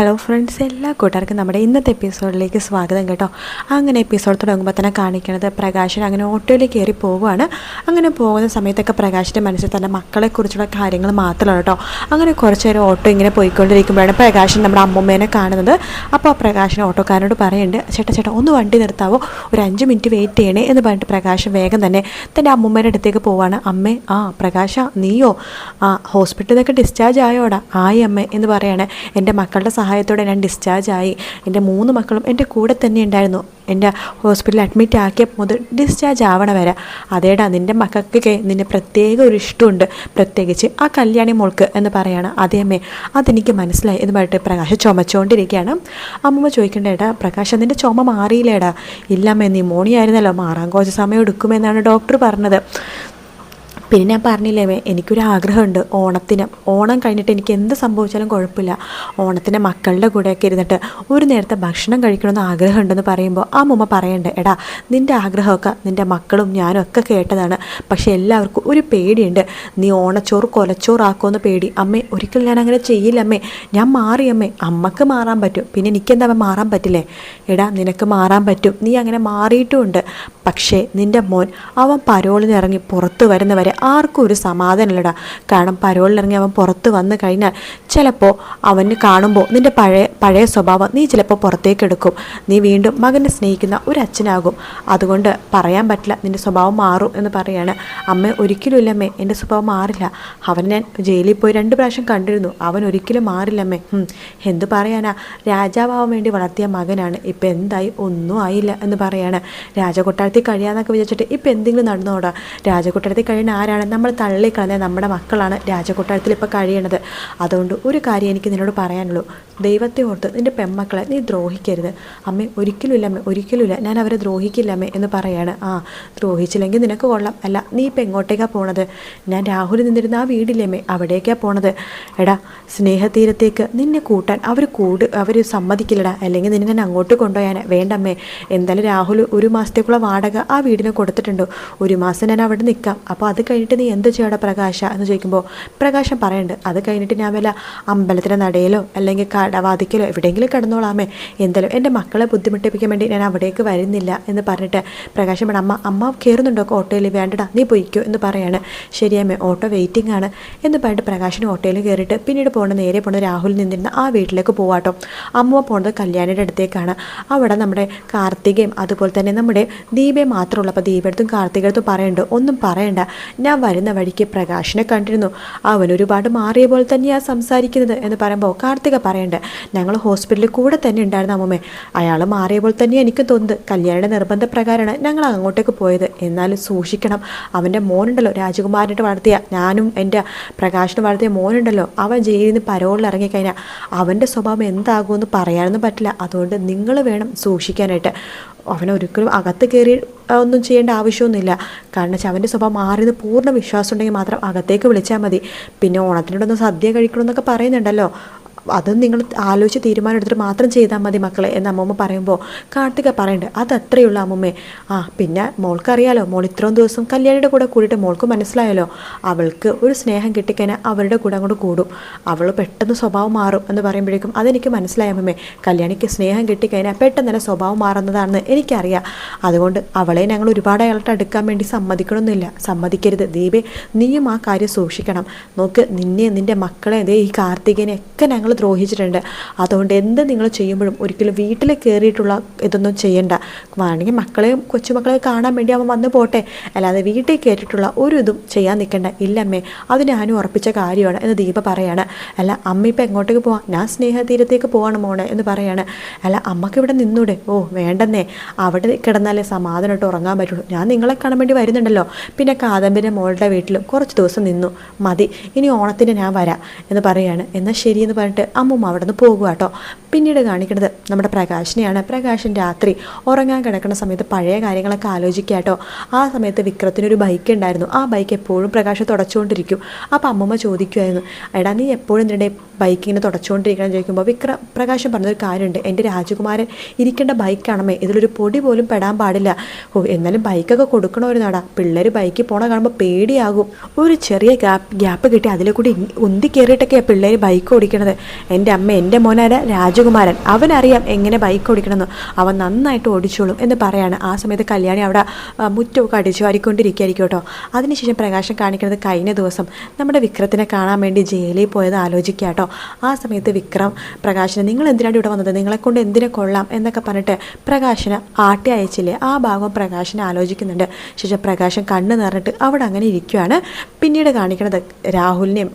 Hello friends എല്ലാ കൂട്ടുകാർക്കും നമ്മുടെ ഇന്നത്തെ എപ്പിസോഡിലേക്ക് സ്വാഗതം കേട്ടോ. അങ്ങനെ എപ്പിസോഡ് തുടങ്ങുമ്പോൾ തന്നെ കാണിക്കുന്നത് പ്രകാശൻ അങ്ങനെ ഓട്ടോയിൽ കയറി പോവുകയാണ്. അങ്ങനെ പോകുന്ന സമയത്തൊക്കെ പ്രകാശിന്റെ മനസ്സിൽ തന്നെ മക്കളെക്കുറിച്ചുള്ള കാര്യങ്ങൾ മാത്രമാണ് കേട്ടോ. അങ്ങനെ കുറച്ച് നേരം ഓട്ടോ ഇങ്ങനെ പോയിക്കൊണ്ടിരിക്കുമ്പോഴാണ് പ്രകാശൻ നമ്മുടെ അമ്മമ്മേനെ കാണുന്നത്. അപ്പോൾ പ്രകാശൻ ഓട്ടോക്കാരനോട് പറയുന്നുണ്ട് ചേട്ടാ ചേട്ടാ ഒന്ന് വണ്ടി നിർത്താവോ? ഒരു അഞ്ച് മിനിറ്റ് വെയിറ്റ് ചെയ്യണേ എന്ന് പറഞ്ഞിട്ട് പ്രകാശൻ വേഗം തന്നെ തന്റെ അമ്മമ്മേന്റെ അടുത്തേക്ക് പോവാണ്. അമ്മേ ആ പ്രകാശ നീയോ? ആ ഹോസ്പിറ്റലിൽ നിന്നൊക്കെ ഡിസ്ചാർജ് ആയോടാ? ആയി അമ്മേ എന്ന് പറയാണ്. എന്റെ മക്കളുടെ സഹായത്തോടെ ഞാൻ ഡിസ്ചാർജ് ആയി. എന്റെ മൂന്ന് മക്കളും എന്റെ കൂടെ തന്നെ ഉണ്ടായിരുന്നു. എന്റെ ഹോസ്പിറ്റലിൽ അഡ്മിറ്റ് ആക്കിയ മുതൽ ഡിസ്ചാർജ് ആവണ വരെ. അതേടാ നിന്റെ മക്കൾക്ക് നിന്നെ പ്രത്യേക ഒരു ഇഷ്ടമുണ്ട്. പ്രത്യേകിച്ച് ആ കല്യാണി മോൾക്ക് എന്ന് പറയാണ്. അതേ അമ്മേ അതെനിക്ക് മനസ്സിലായി. എന്ന് പറഞ്ഞിട്ട് പ്രകാശ് ചുമച്ചുകൊണ്ടിരിക്കുകയാണ്. അമ്മമ്മ ചോദിക്കേണ്ടേടാ പ്രകാശ് നിന്റെ ചുമ മാറിയില്ലേടാ. ഇല്ലമ്മേ നിമോണിയായിരുന്നല്ലോ മാറാൻ കുറച്ച് സമയം എടുക്കുമെന്നാണ് ഡോക്ടർ പറഞ്ഞത്. പിന്നെ ഞാൻ പറഞ്ഞില്ലേ എനിക്കൊരു ആഗ്രഹമുണ്ട്. ഓണത്തിന്. ഓണം കഴിഞ്ഞിട്ട് എനിക്ക് എന്ത് സംഭവിച്ചാലും കുഴപ്പമില്ല. ഓണത്തിന് മക്കളുടെ കൂടെയൊക്കെ ഇരുന്നിട്ട് ഒരു നേരത്തെ ഭക്ഷണം കഴിക്കണമെന്ന് ആഗ്രഹമുണ്ടെന്ന് പറയുമ്പോൾ ആ മുമ്മ പറയണ്ടേ എടാ നിന്റെ ആഗ്രഹമൊക്കെ നിന്റെ മക്കളും ഞാനും ഒക്കെ കേട്ടതാണ്. പക്ഷേ എല്ലാവർക്കും ഒരു പേടിയുണ്ട്. നീ ഓണച്ചോറ് കൊലച്ചോറാക്കുമെന്ന് പേടി. അമ്മേ ഒരിക്കലും ഞാൻ അങ്ങനെ ചെയ്യില്ല അമ്മേ. ഞാൻ മാറി അമ്മേ. അമ്മയ്ക്ക് മാറാൻ പറ്റും. പിന്നെ എനിക്കെന്താ മാറാൻ പറ്റില്ലേ? എടാ നിനക്ക് മാറാൻ പറ്റും. നീ അങ്ങനെ മാറിയിട്ടുമുണ്ട്. പക്ഷേ നിന്റെ മോൻ അവൻ പരോളിന് ഇറങ്ങി പുറത്ത് വരുന്നവരെ ആർക്കും ഒരു സമാധാനമില്ലടാ. കാരണം പരോളിലിറങ്ങി അവൻ പുറത്ത് വന്നു കഴിഞ്ഞാൽ ചിലപ്പോൾ അവന് കാണുമ്പോൾ നിന്റെ പഴയ പഴയ സ്വഭാവം നീ ചിലപ്പോൾ പുറത്തേക്ക് എടുക്കും. നീ വീണ്ടും മകനെ സ്നേഹിക്കുന്ന ഒരു അച്ഛനാകും. അതുകൊണ്ട് പറയാൻ പറ്റില്ല നിന്റെ സ്വഭാവം മാറും എന്ന് പറയാണ്. അമ്മ ഒരിക്കലും ഇല്ലമ്മേ എന്റെ സ്വഭാവം മാറില്ല. അവൻ ഞാൻ ജയിലിൽ പോയി രണ്ട് പ്രാവശ്യം കണ്ടിരുന്നു. അവൻ ഒരിക്കലും മാറില്ലമ്മേ എന്തു പറയാനാ? രാജാവാൻ വേണ്ടി വളർത്തിയ മകനാണ്. ഇപ്പം എന്തായി? ഒന്നും ആയില്ല എന്ന് പറയാണ്. രാജകൊട്ടാരത്തിൽ കഴിയാന്നൊക്കെ വിചാരിച്ചിട്ട് ഇപ്പം എന്തെങ്കിലും നടന്നോടാ? രാജകൊട്ടാരത്തിൽ കഴിയുന്ന ആരാണ്? നമ്മൾ തള്ളിക്കളഞ്ഞ നമ്മുടെ മക്കളാണ് രാജകൊട്ടാരത്തിൽ ഇപ്പോൾ കഴിയണത്. അതുകൊണ്ട് ഒരു കാര്യം എനിക്ക് നിന്നോട് പറയാനുള്ളൂ. ദൈവത്തെ ഓർത്ത് നിന്റെ പെമ്മക്കളെ നീ ദ്രോഹിക്കരുത്. അമ്മേ ഒരിക്കലും ഇല്ല അമ്മേ ഒരിക്കലും ഇല്ല ഞാൻ അവരെ ദ്രോഹിക്കില്ല അമ്മേ എന്ന് പറയാണ്. ആ ദ്രോഹിച്ചില്ലെങ്കിൽ നിനക്ക് കൊള്ളാം. അല്ല നീ ഇപ്പം എങ്ങോട്ടേക്കാണ് പോണത്? ഞാൻ രാഹുൽ നിന്നിരുന്ന ആ വീടില്ലേ അവിടേക്കാണ് പോണത്. എടാ സ്നേഹതീരത്തേക്ക് നിന്നെ കൂട്ടാൻ അവർ കൂട് അവർ സമ്മതിക്കില്ലടാ. അല്ലെങ്കിൽ നിന്നെ ഞാൻ അങ്ങോട്ട് കൊണ്ടുപോയാനെ. വേണ്ടമ്മേ എന്തായാലും രാഹുൽ ഒരു മാസത്തേക്കുള്ള വാടക ആ വീടിന് കൊടുത്തിട്ടുണ്ട്. ഒരു മാസം ഞാൻ അവിടെ നിൽക്കാം. അപ്പോൾ അത് കഴിഞ്ഞിട്ട് നീ എന്ത് ചെയ്യടാ പ്രകാശ എന്ന് ചോദിക്കുമ്പോൾ പ്രകാശം പറയുന്നുണ്ട് അത് കഴിഞ്ഞിട്ട് ഞാൻ വല്ല അമ്പലത്തിന്റെ നടയിലോ അല്ലെങ്കിൽ കടവാതിക്കലോ എവിടെയെങ്കിലും കിടന്നോളാമേ. എന്തായാലും എന്റെ മക്കളെ ബുദ്ധിമുട്ടിപ്പിക്കാൻ വേണ്ടി ഞാൻ അവിടേക്ക് വരുന്നില്ല എന്ന് പറഞ്ഞിട്ട് പ്രകാശം വേണം അമ്മ അമ്മ കയറുന്നുണ്ടോ? ഓട്ടോയിൽ വേണ്ടടാ നീ പൊയ്ക്കോ എന്ന് പറയാണ്. ശരിയമ്മേ ഓട്ടോ വെയിറ്റിംഗ് ആണ് എന്ന് പറഞ്ഞിട്ട് പ്രകാശിന് ഓട്ടോയിൽ കയറിയിട്ട് പിന്നീട് പോകുന്ന നേരെ പോകുന്ന രാഹുൽ നിന്നിരുന്ന ആ വീട്ടിലേക്ക് പോവാട്ടോ. അമ്മ പോകുന്നത് കല്യാണിയുടെ അടുത്തേക്കാണ്. അവിടെ നമ്മുടെ കാർത്തികയും അതുപോലെ തന്നെ നമ്മുടെ ദീപയും മാത്രമുള്ളൂ അപ്പോൾ ദീപടുത്തും കാർത്തികടുത്തും പറയണ്ടോ. ഒന്നും പറയണ്ട. ഞാൻ വരുന്ന വഴിക്ക് പ്രകാശിനെ കണ്ടിരുന്നു. അവൻ ഒരുപാട് മാറിയ പോലെ തന്നെയാണ് സംസാരിക്കുന്നത് എന്ന് പറയുമ്പോൾ കാർത്തിക പറയുന്നുണ്ട് ഞങ്ങൾ ഹോസ്പിറ്റലിൽ കൂടെ തന്നെ ഉണ്ടായിരുന്ന അമ്മമ്മേ. അയാൾ മാറിയ പോലെ തന്നെ എനിക്ക് തോന്നുന്നത്. കല്യാണിയുടെ നിർബന്ധപ്രകാരമാണ് ഞങ്ങൾ അങ്ങോട്ടേക്ക് പോയത്. എന്നാലും സൂക്ഷിക്കണം. അവന്റെ മോനുണ്ടല്ലോ രാജകുമാരനായിട്ട് വളർത്തിയ. ഞാനും എന്റെ പ്രകാശിനെ വളർത്തിയ മോനുണ്ടല്ലോ. അവൻ ജയിലിൽ നിന്ന് പരോളിൽ ഇറങ്ങിക്കഴിഞ്ഞാൽ അവന്റെ സ്വഭാവം എന്താകുമെന്ന് പറയാനൊന്നും പറ്റില്ല. അതുകൊണ്ട് നിങ്ങൾ വേണം സൂക്ഷിക്കാനായിട്ട്. അവനൊരിക്കലും അകത്ത് കയറി ഒന്നും ചെയ്യേണ്ട ആവശ്യമൊന്നുമില്ല. കാരണം വെച്ചാൽ അവന്റെ സ്വഭാവം മാറിയത് പൂർണ വിശ്വാസം ഉണ്ടെങ്കിൽ മാത്രം അകത്തേക്ക് വിളിച്ചാൽ മതി. പിന്നെ ഓണത്തിനോടൊന്ന് സദ്യ കഴിക്കണമെന്നൊക്കെ പറയുന്നുണ്ടല്ലോ. അത് നിങ്ങൾ ആലോചിച്ച് തീരുമാനം എടുത്തിട്ട് മാത്രം ചെയ്താൽ മതി മക്കളെ എന്ന് അമ്മമ്മ പറയുമ്പോൾ കാർത്തിക പറയുന്നുണ്ട്. അത് അത്രയുള്ള അമ്മമ്മേ. ആ പിന്നെ മോൾക്കറിയാലോ. മോൾ ഇത്രയും ദിവസം കല്യാണിയുടെ കൂടെ കൂടിയിട്ട് മോൾക്ക് മനസ്സിലായല്ലോ. അവൾക്ക് ഒരു സ്നേഹം കിട്ടിക്കഴിഞ്ഞാൽ അവരുടെ കൂടെ അങ്ങോട്ട് കൂടും. അവൾ പെട്ടെന്ന് സ്വഭാവം മാറും എന്ന് പറയുമ്പോഴേക്കും അതെനിക്ക് മനസ്സിലായ അമ്മമ്മേ. കല്യാണിക്ക് സ്നേഹം കിട്ടിക്കഴിഞ്ഞാൽ പെട്ടെന്ന് തന്നെ സ്വഭാവം മാറുന്നതാണെന്ന് എനിക്കറിയാം. അതുകൊണ്ട് അവളെ ഞങ്ങൾ ഒരുപാട് അയാളുടെ അടുക്കാൻ വേണ്ടി സമ്മതിക്കണമെന്നില്ല. സമ്മതിക്കരുത്. ദീപേ നീയും ആ കാര്യം സൂക്ഷിക്കണം. നോക്ക് നിന്നെ നിന്റെ മക്കളെ ഈ കാർത്തികനെ ഒക്കെ ഞങ്ങൾ ദ്രോഹിച്ചിട്ടുണ്ട്. അതുകൊണ്ട് എന്ത് നിങ്ങൾ ചെയ്യുമ്പോഴും ഒരിക്കലും വീട്ടിൽ കയറിയിട്ടുള്ള ഇതൊന്നും ചെയ്യണ്ട. വേണമെങ്കിൽ മക്കളെയും കൊച്ചുമക്കളെ കാണാൻ വേണ്ടി അവൻ വന്നു പോട്ടെ. അല്ലാതെ വീട്ടിൽ കയറിയിട്ടുള്ള ഒരു ഇതും ചെയ്യാൻ നിൽക്കണ്ട. ഇല്ലമ്മേ അത് ഞാനും ഉറപ്പിച്ച കാര്യമാണ് എന്ന് ദീപ പറയാണ്. അല്ല അമ്മ ഇപ്പം എങ്ങോട്ടേക്ക് പോവാം? ഞാൻ സ്നേഹതീരത്തേക്ക് പോവാണ് മോളെ എന്ന് പറയാണ്. അല്ല അമ്മയ്ക്ക് ഇവിടെ നിന്നൂടെ? ഓ വേണ്ടെന്നേ. അവിടെ കിടന്നാലേ സമാധാനമായിട്ട് ഉറങ്ങാൻ പറ്റുള്ളൂ. ഞാൻ നിങ്ങളെ കാണാൻ വേണ്ടി വരുന്നുണ്ടല്ലോ. പിന്നെ കാദംബിന്റെ മോളുടെ വീട്ടിലും കുറച്ച് ദിവസം നിന്നു. മതി ഇനി ഓണത്തിന് ഞാൻ വരാം എന്ന് പറയാണ്. എന്നാൽ ശരിയെന്ന് എന്ന് പറഞ്ഞിട്ട് അമ്മുമ്മ അവിടെ നിന്ന് പോകുക കേട്ടോ പിന്നീട് കാണിക്കുന്നത് നമ്മുടെ പ്രകാശിനെയാണ്. പ്രകാശൻ രാത്രി ഉറങ്ങാൻ കിടക്കുന്ന സമയത്ത് പഴയ കാര്യങ്ങളൊക്കെ ആലോചിക്കുക കേട്ടോ. ആ സമയത്ത് വിക്രത്തിനൊരു ബൈക്ക് ഉണ്ടായിരുന്നു. ആ ബൈക്ക് എപ്പോഴും പ്രകാശ് തുടച്ചുകൊണ്ടിരിക്കും. അപ്പോൾ അമ്മമ്മ ചോദിക്കുമായിരുന്നു എടാ നീ എപ്പോഴും നിന്റെ ബൈക്ക് ഇങ്ങനെ തുടച്ചുകൊണ്ടിരിക്കണം? ചോദിക്കുമ്പോൾ വിക്ര പ്രകാശം പറഞ്ഞൊരു കാര്യമുണ്ട്. എന്റെ രാജകുമാരൻ ഇരിക്കേണ്ട ബൈക്കാണമേ ഇതിലൊരു പൊടി പോലും പെടാൻ പാടില്ല. ഓ എന്നാലും ബൈക്കൊക്കെ കൊടുക്കണ ഒരു നടാ പിള്ളേർ ബൈക്കിൽ പോണ കാണുമ്പോൾ പേടിയാകും. ഒരു ചെറിയ ഗ്യാപ്പ് ഗ്യാപ്പ് കിട്ടി അതിലെ കൂടി ഉന്തി കയറിയിട്ടൊക്കെയാണ് പിള്ളേർ ബൈക്ക് ഓടിക്കണത്. എന്റെ അമ്മ എന്റെ മോനാര? രാജകുമാരൻ അവനറിയാം എങ്ങനെ ബൈക്ക് ഓടിക്കണമെന്ന്. അവൻ നന്നായിട്ട് ഓടിച്ചോളും എന്ന് പറയാണ്. ആ സമയത്ത് കല്യാണി അവിടെ മുറ്റമൊക്കെ അടിച്ചു വാരിക്കൊണ്ടിരിക്കുകയായിരിക്കും കേട്ടോ. അതിനുശേഷം പ്രകാശം കാണിക്കുന്നത് കഴിഞ്ഞ ദിവസം നമ്മുടെ വിക്രത്തിനെ കാണാൻ വേണ്ടി ജയിലിൽ പോയത് ആലോചിക്കുക കേട്ടോ. ആ സമയത്ത് വിക്രം പ്രകാശിനെ നിങ്ങൾ എന്തിനാണ് ഇവിടെ വന്നത്? നിങ്ങളെ കൊണ്ട് എന്തിനെ കൊള്ളാം? എന്നൊക്കെ പറഞ്ഞിട്ട് പ്രകാശിനെ ആട്ടി അയച്ചില്ലേ. ആ ഭാഗം പ്രകാശിനെ ആലോചിക്കുന്നുണ്ട്. ശേഷം പ്രകാശം കണ്ണ് നിറഞ്ഞിട്ട് അവിടെ അങ്ങനെ ഇരിക്കുകയാണ് പിന്നീട് കാണിക്കുന്നത് രാഹുലിനെയും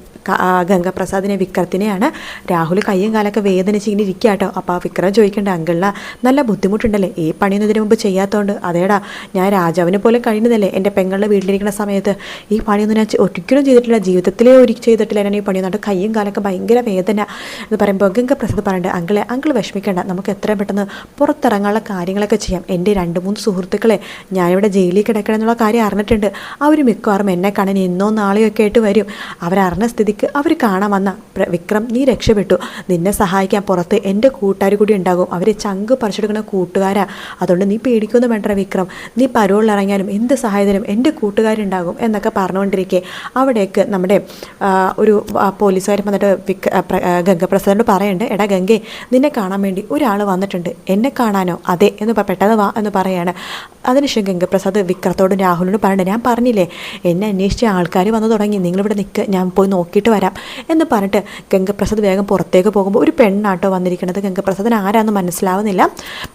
ഗംഗപ്രസാദിനെ വിക്രത്തിനെയാണ്. രാഹുൽ കയ്യും കാലൊക്കെ വേദനിച്ച് ഇങ്ങനെ ഇരിക്കുക കേട്ടോ അപ്പോൾ ആ വിക്രം ചോദിക്കേണ്ട അങ്കിളിന നല്ല ബുദ്ധിമുട്ടുണ്ടല്ലേ? ഈ പണിയൊന്നും ഇതിനു മുമ്പ് ചെയ്യാത്തതുകൊണ്ട് അതേടാ ഞാൻ രാജാവിനെ പോലെ കഴിയുന്നതല്ലേ? എന്റെ പെങ്ങളുടെ വീട്ടിലിരിക്കുന്ന സമയത്ത് ഈ പണിയൊന്നും ഞാൻ ഒരിക്കലും ചെയ്തിട്ടില്ല. ജീവിതത്തിലേ ഒരു ചെയ്തിട്ടില്ല. ഞാൻ ഈ പണിയൊന്നും അതുകൊണ്ട് കയ്യും കാലൊക്കെ ഭയങ്കര വേദന എന്ന് പറയുമ്പോൾ ഗംഗ പ്രസാദ് പറയണ്ട അങ്കിളെ അങ്കിൾ വിഷമിക്കേണ്ട. നമുക്ക് എത്രയും പെട്ടെന്ന് പുറത്തിറങ്ങാനുള്ള കാര്യങ്ങളൊക്കെ ചെയ്യാം. എന്റെ രണ്ട് മൂന്ന് സുഹൃത്തുക്കളെ ഞാനിവിടെ ജയിലിൽ കിടക്കണം എന്നുള്ള കാര്യം അറിഞ്ഞിട്ടുണ്ട്. അവർ മിക്കവാറും എന്നെ കാണാൻ ഇന്നോ നാളെയോ ഒക്കെ ആയിട്ട് വരും. അവരറിഞ്ഞ സ്ഥിതിക്ക് അവർ കാണാൻ വന്ന വിക്രം നീ രക്ഷപ്പെട്ടു. നിന്നെ സഹായിക്കാൻ പുറത്ത് എന്റെ കൂട്ടുകാർ കൂടി ഉണ്ടാകും. അവർ ചങ്ക് പറിച്ചെടുക്കുന്ന കൂട്ടുകാരാ. അതുകൊണ്ട് നീ പേടിക്കൊന്നും വേണ്ട വിക്രം. നീ പരോളിൽ ഇറങ്ങിയാലും എന്ത് സഹായത്തിനും എന്റെ കൂട്ടുകാരുണ്ടാകും എന്നൊക്കെ പറഞ്ഞുകൊണ്ടിരിക്കെ. അവിടേക്ക് നമ്മുടെ ഒരു പോലീസുകാരൻ വന്നിട്ട് വിക് ഗംഗപ്രസാദിനോട് പറയുന്നുണ്ട് എടാ ഗംഗേ നിന്നെ കാണാൻ വേണ്ടി ഒരാൾ വന്നിട്ടുണ്ട്. എന്നെ കാണാനോ? അതെ. എന്ന് പെട്ടെന്ന് വാ എന്ന് പറയാണ്. അതിനുശേഷം ഗംഗപ്രസാദ് വിക്രത്തോടും രാഹുലിനോട് പറയണ്ട ഞാൻ പറഞ്ഞില്ലേ എന്നെ അന്വേഷിച്ച ആൾക്കാർ വന്നു തുടങ്ങി. നിങ്ങളിവിടെ നിൽക്കുക ഞാൻ പോയി നോക്കിയിട്ട് വരാം. എന്ന് പറഞ്ഞിട്ട് ഗംഗപ്രസാദ് വേഗം പുറത്തേക്ക് പോകുമ്പോൾ ഒരു പെണ്ണാട്ടോ വന്നിരിക്കുന്നത് ഗംഗപ്രസാദൻ ആരാന്ന് മനസ്സിലാവുന്നില്ല.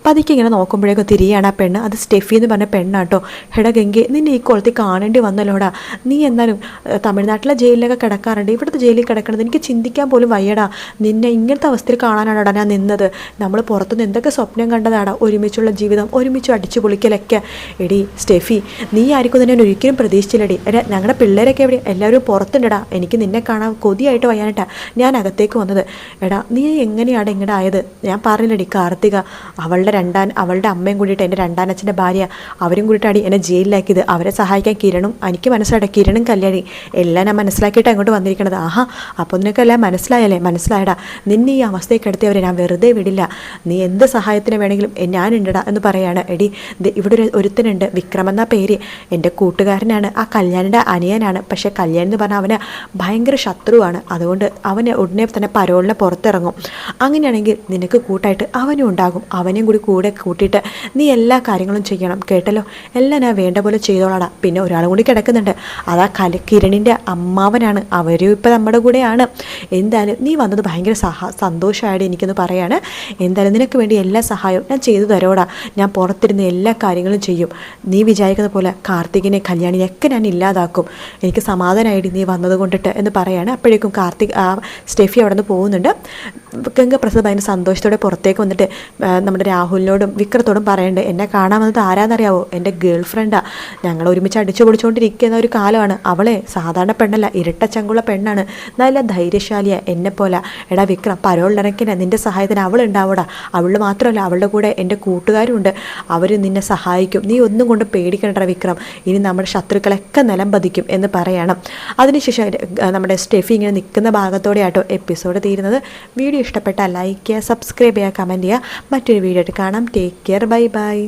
പതുക്കെ ഇങ്ങനെ നോക്കുമ്പോഴേക്കും തിരിയാണ് ആ പെണ്ണ്. അത് സ്റ്റെഫി എന്ന് പറഞ്ഞ പെണ്ണാട്ടോ. എടാ ഗംഗെ നിന്നെ ഈ കുളത്തിൽ കാണേണ്ടി വന്നല്ലോടാ. നീ എന്നാലും തമിഴ്നാട്ടിലെ ജയിലിലൊക്കെ കിടക്കാറുണ്ട്. ഇവിടുത്തെ ജയിലിൽ കിടക്കണത് എനിക്ക് ചിന്തിക്കാൻ പോലും വയ്യടാ. നിന്നെ ഇങ്ങനത്തെ അവസ്ഥയിൽ കാണാനാണോടാ ഞാൻ നിന്നത്. നമ്മൾ പുറത്തുനിന്ന് എന്തൊക്കെ സ്വപ്നം കണ്ടതാടാ. ഒരുമിച്ചുള്ള ജീവിതം ഒരുമിച്ച് അടിച്ചു പൊളിക്കലൊക്കെ. എടി സ്റ്റെഫി നീ ആയിരിക്കും തന്നെ ഒരിക്കലും പ്രതീക്ഷിച്ചില്ലടി. ഞങ്ങളുടെ പിള്ളേരൊക്കെ എവിടെ എല്ലാവരും പുറത്തുണ്ടടാ. എനിക്ക് നിന്നെ കാണാൻ കൊതിയായിട്ട് വയ്യാനിട്ടാ ഞാൻ അകത്തേക്ക് വന്നത്. എടാ നീ എങ്ങനെയാണ് ആയത് ഞാൻ പറഞ്ഞില്ലടി കാർത്തിക. അവളുടെ രണ്ടാൻ അവളുടെ അമ്മയും കൂടിയിട്ട് എന്റെ രണ്ടാനച്ഛന്റെ ഭാര്യ. അവരും കൂടിയിട്ടാടി എന്നെ ജയിലിലാക്കിയത്. അവരെ സഹായിക്കാൻ കിരണും എനിക്ക് മനസ്സിലായിട്ട് കിരണും കല്യാണി. എല്ലാം ഞാൻ മനസ്സിലാക്കിയിട്ട് അങ്ങോട്ട് വന്നിരിക്കണത്. ആഹാ അപ്പോൾ നിനക്കെല്ലാം മനസ്സിലായല്ലേ? മനസ്സിലായടാ. നിന്നെ ഈ അവസ്ഥയ്ക്ക് എടുത്തവരെ ഞാൻ വെറുതെ വിടില്ല. നീ എന്ത് സഹായത്തിന് വേണമെങ്കിലും ഞാനുണ്ടടാ എന്ന് പറയാണ്. എടി ഇവിടെ ഒരു ഒരുത്തനുണ്ട്. വിക്രം എന്ന പേര്. എന്റെ കൂട്ടുകാരനാണ്. ആ കല്യാണിന്റെ അനിയനാണ്. പക്ഷേ കല്യാൺ എന്ന് പറഞ്ഞാൽ അവന് ഭയങ്കര ശത്രുവാണ്. അതുകൊണ്ട് അവന് ഉടനെ തന്നെ പരോളിനെ പുറത്തിറങ്ങും. അങ്ങനെയാണെങ്കിൽ നിനക്ക് കൂട്ടായിട്ട് അവനും ഉണ്ടാകും. അവനെയും കൂടി കൂടെ കൂട്ടിയിട്ട് നീ എല്ലാ കാര്യങ്ങളും ചെയ്യണം. കേട്ടല്ലോ? എല്ലാം ഞാൻ വേണ്ട പോലെ ചെയ്തോളാടാ. പിന്നെ ഒരാളും കൂടി കിടക്കുന്നുണ്ട്. അതാ കല കിരണിന്റെ അമ്മാവനാണ്. അവരും ഇപ്പം നമ്മുടെ കൂടെയാണ്. എന്തായാലും നീ വന്നത് ഭയങ്കര സഹ സന്തോഷമായിട്ട് എനിക്കൊന്ന് പറയാണ്. എന്തായാലും നിനക്ക് വേണ്ടി എല്ലാ സഹായവും ഞാൻ ചെയ്തു തരോടാ. ഞാൻ പുറത്തിരുന്ന് എല്ലാ കാര്യങ്ങളും ചെയ്യും. നീ വിചാരിക്കുന്ന പോലെ കാർത്തികിനെ കല്യാണിനെയൊക്കെ ഞാൻ ഇല്ലാതാക്കും. എനിക്ക് സമാധാനമായിട്ട് നീ വന്നത് കൊണ്ടിട്ട് എന്ന് പറയാണ്. അപ്പോഴേക്കും കാർത്തിക് സ്റ്റെഫി അവിടെ നിന്ന് പോകുന്നുണ്ട്. ഗംഗപ്രസാദ് ഭയങ്കര സന്തോഷത്തോടെ പുറത്തേക്ക് വന്നിട്ട് നമ്മുടെ രാഹുലിനോടും വിക്രത്തോടും പറയേണ്ടത് എന്നെ കാണാൻ വന്നത് ആരാന്നറിയാവോ? എന്റെ ഗേൾ ഫ്രണ്ടാണ് ഞങ്ങൾ ഒരുമിച്ച് അടിച്ചു പൊടിച്ചുകൊണ്ടിരിക്കുന്ന ഒരു കാലമാണ്. അവളെ സാധാരണ പെണ്ണല്ല ഇരട്ട ചങ്കുള്ള പെണ്ണാണ്. നല്ല ധൈര്യശാലിയ എന്നെ പോലെ. എടാ വിക്രം പരോളിനക്കിനെ നിന്റെ സഹായത്തിന് അവൾ ഉണ്ടാവൂടാ. അവൾ മാത്രമല്ല അവളുടെ കൂടെ എന്റെ കൂട്ടുകാരുണ്ട്. അവർ നിന്നെ സഹായിക്കും. നീ ഒന്നും കൊണ്ട് പേടിക്കണ്ട വിക്രം. ഇനി നമ്മുടെ ശത്രുക്കളൊക്കെ നിലം പതിക്കും എന്ന് പറയണം. അതിനുശേഷം നമ്മുടെ സ്റ്റെഫി ഇങ്ങനെ നിൽക്കുന്ന ഭാഗത്തോടെയാട്ടോ എപ്പിസോഡ് തീരുന്നത്. വീഡിയോ ഇഷ്ടപ്പെട്ട ഇഷ്ടപ്പെട്ടാൽ ലൈക്ക് ചെയ്യുക സബ്സ്ക്രൈബ് ചെയ്യുക കമന്റ് ചെയ്യുക മറ്റൊരു വീഡിയോ ആയിട്ട് കാണാം. Take care bye bye